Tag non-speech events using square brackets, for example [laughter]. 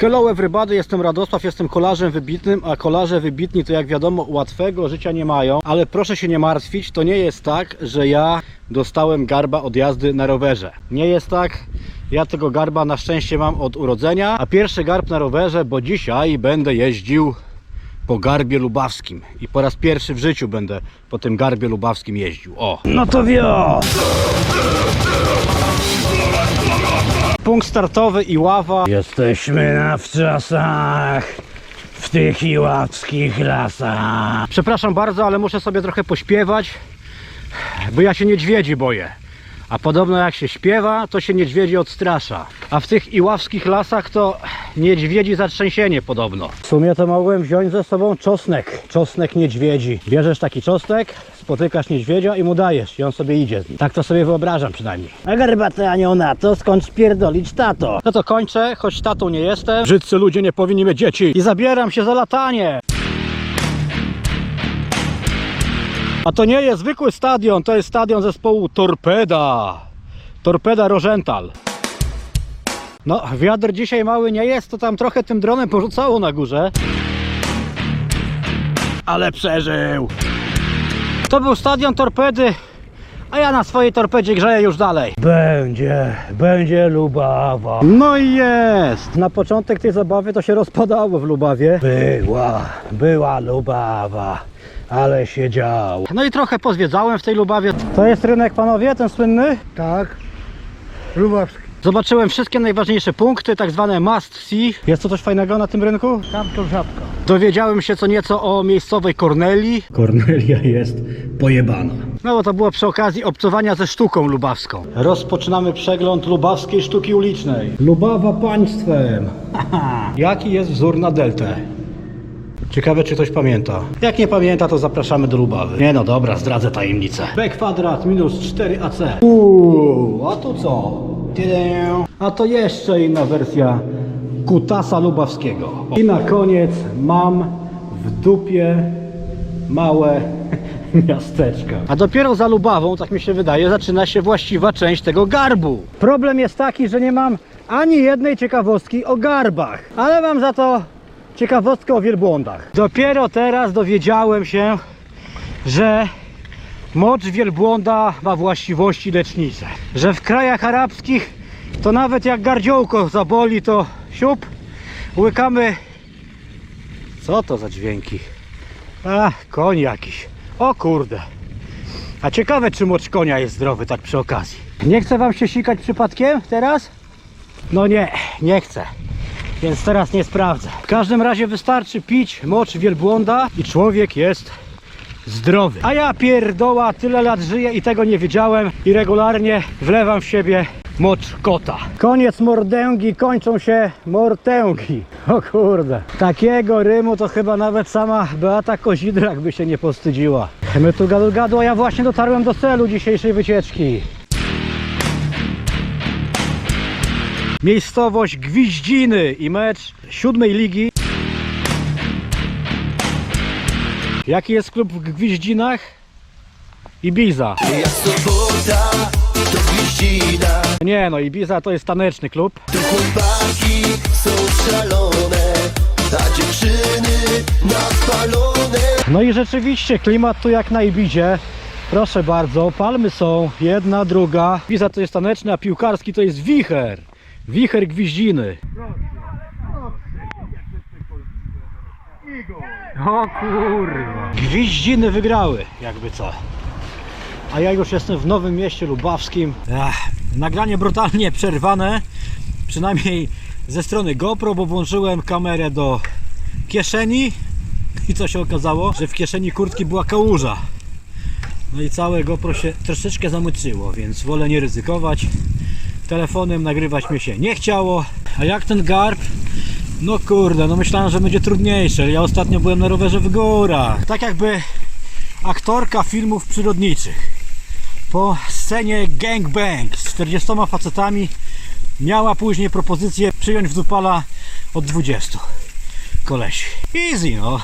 Hello everybody, jestem Radosław, jestem kolarzem wybitnym, a kolarze wybitni to jak wiadomo łatwego życia nie mają, ale proszę się nie martwić, to nie jest tak, że ja dostałem garba od jazdy na rowerze. Nie jest tak, ja tego garba na szczęście mam od urodzenia, a pierwszy garb na rowerze, bo dzisiaj będę jeździł po garbie lubawskim i po raz pierwszy w życiu będę po tym garbie lubawskim jeździł. O! No to wio! Punkt startowy i ława. Jesteśmy na wczasach w tych iławskich lasach. Przepraszam bardzo, ale muszę sobie trochę pośpiewać, bo ja się niedźwiedzi boję. A podobno jak się śpiewa, to się niedźwiedzi odstrasza. A w tych iławskich lasach to niedźwiedzi zatrzęsienie podobno. W sumie to mogłem wziąć ze sobą czosnek. Czosnek niedźwiedzi. Bierzesz taki czosnek, spotykasz niedźwiedzia i mu dajesz i on sobie idzie. Tak to sobie wyobrażam przynajmniej. A garbaty anioł na to, skąd pierdolić tato? No to kończę, choć tatą nie jestem. Brzydcy ludzie nie powinni mieć dzieci. I zabieram się za latanie. A to nie jest zwykły stadion, to jest stadion zespołu Torpeda. Torpeda Rożental. No, wiatr dzisiaj mały nie jest, to tam trochę tym dronem porzucało na górze. Ale przeżył. To był stadion Torpedy, a ja na swojej torpedzie grzeję już dalej. Będzie, będzie Lubawa. No i jest! Na początek tej zabawy to się rozpadało w Lubawie. Była, była Lubawa, ale się działo. No i trochę pozwiedzałem w tej Lubawie. To jest rynek, panowie, ten słynny? Tak. Lubawski. Zobaczyłem wszystkie najważniejsze punkty, tak zwane must see. Jest tu coś fajnego na tym rynku? Tam to żabka. Dowiedziałem się co nieco o miejscowej Kornelii. Kornelia jest pojebana. No bo to było przy okazji obcowania ze sztuką lubawską. Rozpoczynamy przegląd lubawskiej sztuki ulicznej. Lubawa państwem. Jaki jest wzór na deltę? Ciekawe czy ktoś pamięta. Jak nie pamięta to zapraszamy do Lubawy. Nie no dobra, zdradzę tajemnicę. B kwadrat minus 4AC. Uuu, a tu co? A to jeszcze inna wersja kutasa lubawskiego. I na koniec mam w dupie małe [laughs] miasteczka. A dopiero za Lubawą, tak mi się wydaje, zaczyna się właściwa część tego garbu. Problem jest taki, że nie mam ani jednej ciekawostki o garbach, ale mam za to ciekawostkę o wielbłądach. Dopiero teraz dowiedziałem się, że mocz wielbłąda ma właściwości lecznicze. Że w krajach arabskich to nawet jak gardziołko zaboli, to siup, łykamy... Co to za dźwięki? A, koń jakiś. O kurde. A ciekawe, czy mocz konia jest zdrowy, tak przy okazji. Nie chce wam się sikać przypadkiem teraz? No nie, nie chcę. Więc teraz nie sprawdzę. W każdym razie wystarczy pić mocz wielbłąda i człowiek jest zdrowy. A ja pierdoła, tyle lat żyję i tego nie wiedziałem i regularnie wlewam w siebie mocz kota. Koniec mordęgi, kończą się mortęgi. O kurde. Takiego rymu to chyba nawet sama Beata Kozidrak by się nie postydziła. My tu gadu gadu, a ja właśnie dotarłem do celu dzisiejszej wycieczki. Miejscowość Gwiździny i mecz siódmej ligi. Jaki jest klub w Gwiździnach? Ibiza. Jak sobota, to gwiździna Nie no, Ibiza to jest taneczny klub. Tu chłopaki są szalone A dziewczyny napalone No i rzeczywiście klimat tu jak na Ibizie. Proszę bardzo, palmy są, jedna, druga. Ibiza to jest taneczny, a piłkarski to jest wicher. Wicher Gwiździny. O kurwa. Gwiździny wygrały, jakby co. A ja już jestem w Nowym Mieście Lubawskim. Nagranie brutalnie przerwane, przynajmniej ze strony GoPro, bo włączyłem kamerę do kieszeni i co się okazało, że w kieszeni kurtki była kałuża. No i całe GoPro się troszeczkę zamyczyło, więc wolę nie ryzykować. Telefonem nagrywać mi się nie chciało. A jak ten garb? No kurde, no myślałem, że będzie trudniejsze. Ja ostatnio byłem na rowerze w górach. Tak jakby aktorka filmów przyrodniczych po scenie gangbang z 40 facetami miała później propozycję przyjąć w dupala od 20 kolesi. Easy no.